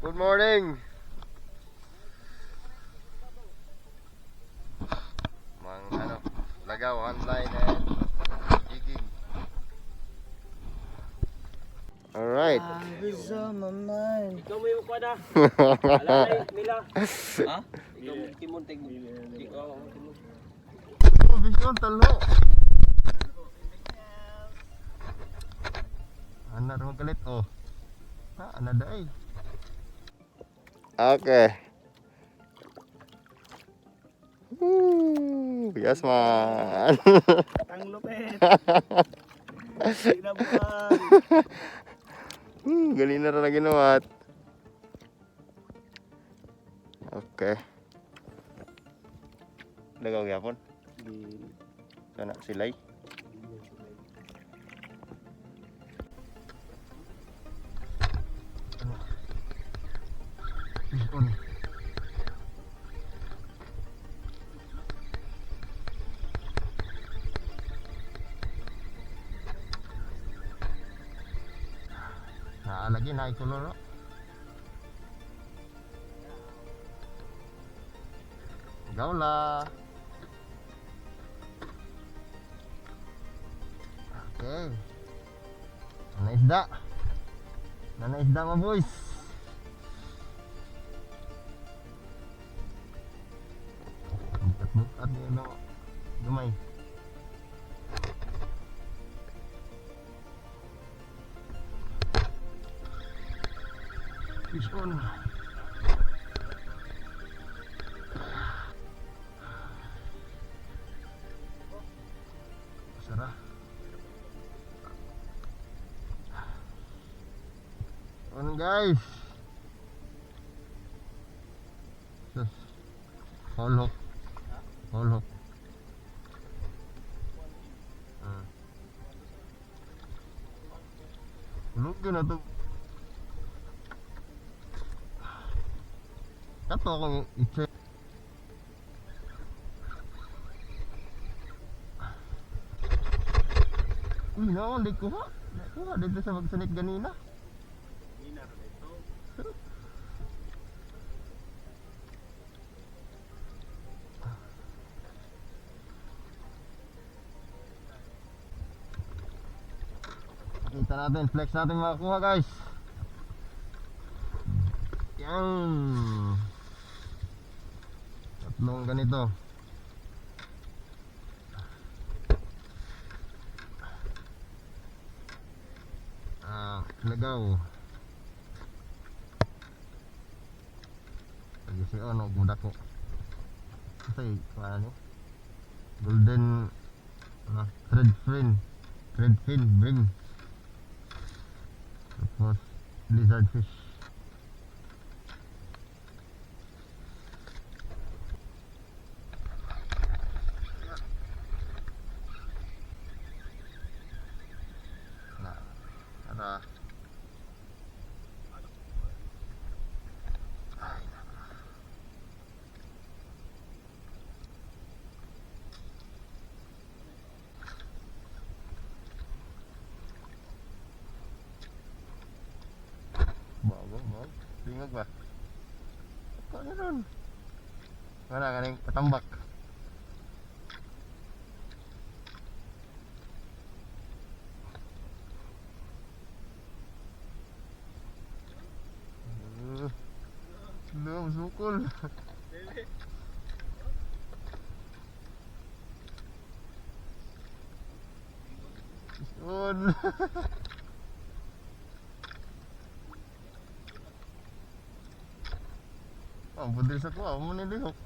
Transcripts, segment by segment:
Good morning. Mang ano, lagaw online and giging. Alright. Is on my mind. Ikaw mo yung kwada. Alay, nila. Ha? Ikaw mo timuntig mo. Ikaw mo timuntig. Oh, vision talo. Ana ro kalit oh. Ha, ana dai. Okay. Woo, yes man. Ang lupit. Sinabukan. Hmm, galing na rin na ginawa. Okay. Lagaw gyapon. Sana silay. On. Nah, lagi naik dulu no. Gaula. Oke. Nana isda. Nana isda mga boys. Bukat-bukat dia no. Gamay. Fish on. Guys. Holok. Holok. Ah. Yun na to. Kato akong i-check. Uy, naman, di kuha. Di kuha dito sa magsanit ganina. Kita natin, flex natin makakuha guys. Yan. Tatlong ganito. Ah, lagaw. Lagi si ono muda ko. Kasi ano? Golden ah, thread fin. Thread fin. lizard fish Tingog ba? Ito na ron. Wala ka rin patambak. Belum sukul. Ang budil sa kuha, mo ni lihok.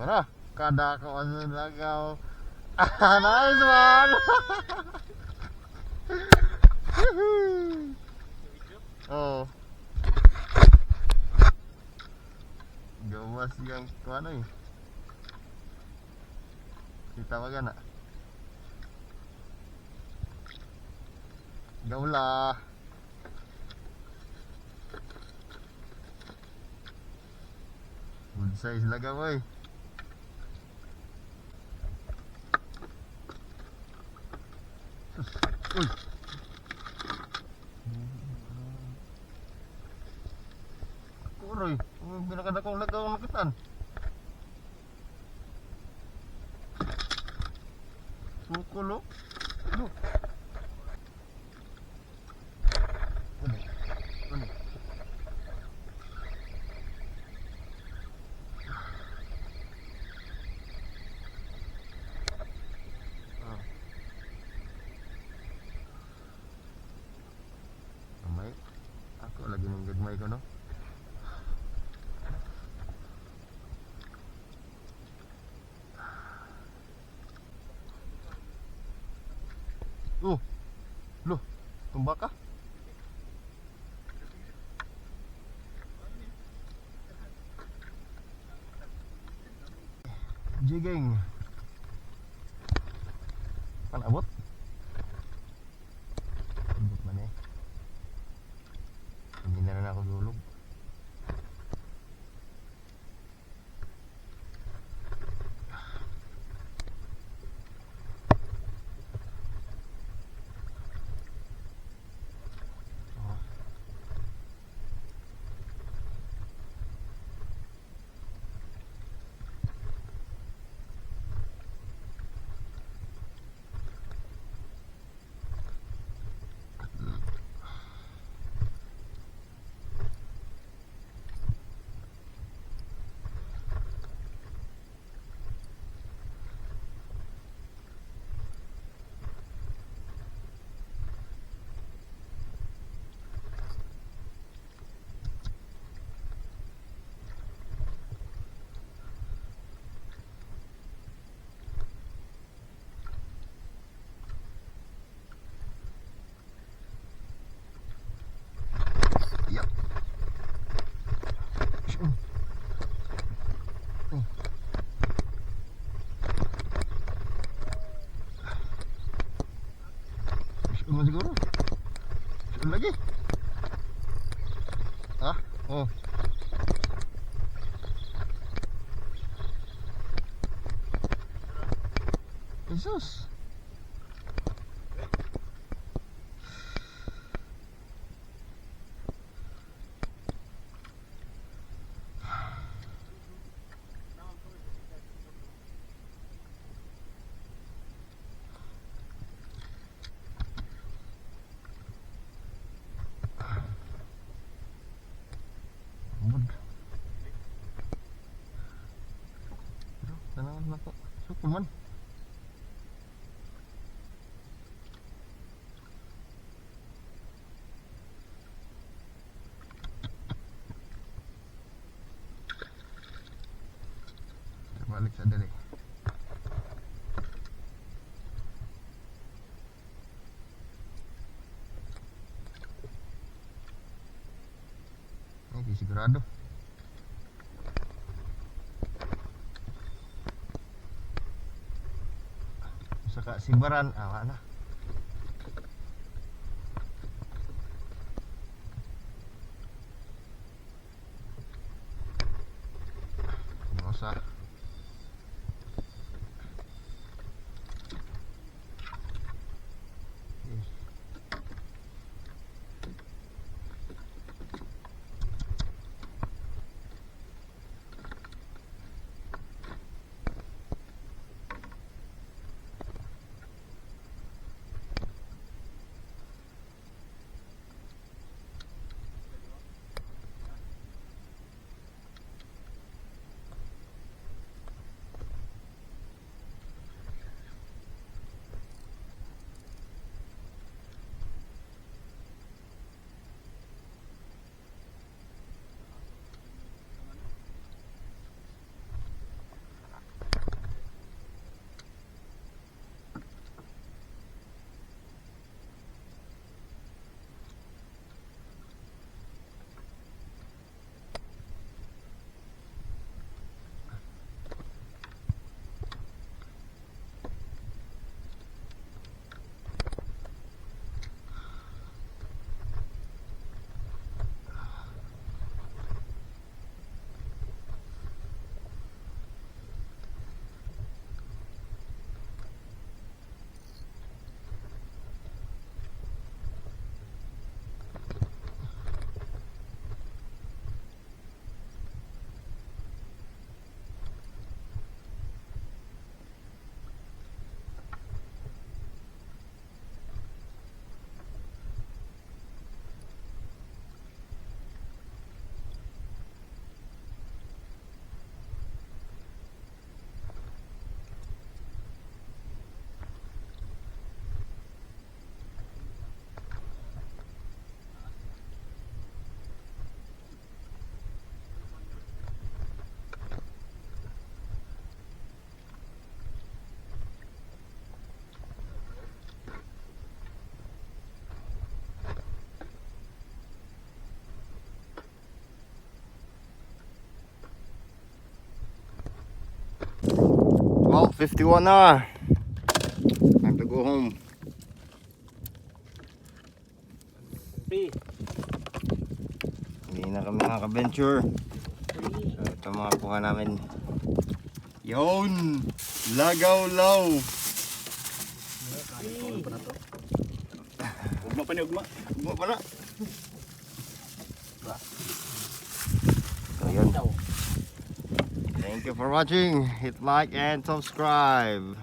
Tara, kada ka ano lagaw. Ah, nice one! oh. Gawas yang kuano eh. Kita ba gana? Gaula. Unsay silaga boy. Uy. Kuroy, binakada kong lagaw ng kitan. Kukulo. Look. Oh. Loh, tumbak kah? Jigging. Kan abot? Abot man eh. Hindi na rin ako dulog. Yep. Shoot mo siguro. Shoot lagi. Ah, oh. Jesus. Tanangan lang po. Suko man. Balik sa dali. Kak Simbaran awak nah 12.51 na. Time to go home. Hindi na kami nakaka-venture. So, ito mga kuha namin. Yun! Lagaw-law! Ugma pa ni ugma. Mo pala. Thank you for watching. Hit like and subscribe.